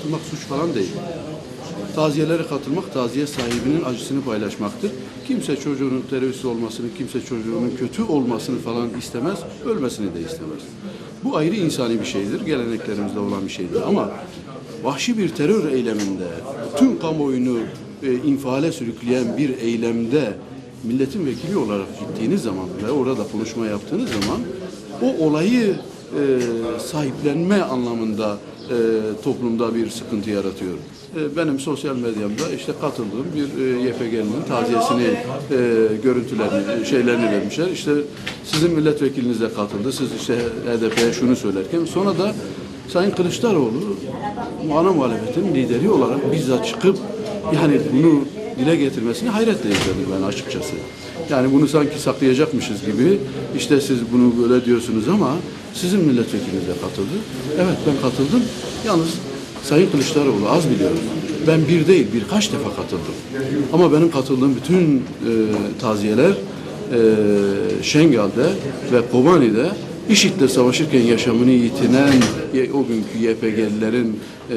katılmak suç falan değil. Taziyelere katılmak taziye sahibinin acısını paylaşmaktır. Kimse çocuğunun terörist olmasını, kimse çocuğunun kötü olmasını falan istemez, ölmesini de istemez. Bu ayrı insani bir şeydir, geleneklerimizde olan bir şeydir ama vahşi bir terör eyleminde, tüm kamuoyunu e, infiale sürükleyen bir eylemde milletin vekili olarak gittiğiniz zaman ve orada konuşma yaptığınız zaman o olayı e, sahiplenme anlamında e, toplumda bir sıkıntı yaratıyor. E, benim sosyal medyamda işte katıldığım bir e, YPG'nin taziyesini, e, görüntülerini, şeylerini vermişler. İşte sizin milletvekiliniz de katıldı. Siz işte HDP'ye şunu söylerken sonra da Sayın Kılıçdaroğlu ana muhalefetin lideri olarak bizzat çıkıp yani bunu dile getirmesini hayretle izledim ben açıkçası. Yani bunu sanki saklayacakmışız gibi işte siz bunu böyle diyorsunuz ama sizin milletvekiliniz de katıldı. Evet ben katıldım. Yalnız Sayın Kılıçdaroğlu az biliyorum. Ben bir değil birkaç defa katıldım. Ama benim katıldığım bütün e, taziyeler e, Şengal'de ve Kobani'de IŞİD'le savaşırken yaşamını yitinen o günkü YPG'lilerin e,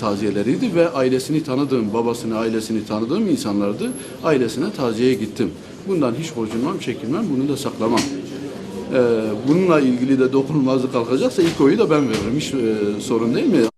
taziyeleriydi ve ailesini tanıdığım, babasını, ailesini tanıdığım insanlardı. Ailesine taziyeye gittim. Bundan hiç gocunmam, çekinmem, bunu da saklamam. E, bununla ilgili de dokunulmazlık kalkacaksa ilk oyu da ben veririm. Hiç e, sorun değil mi?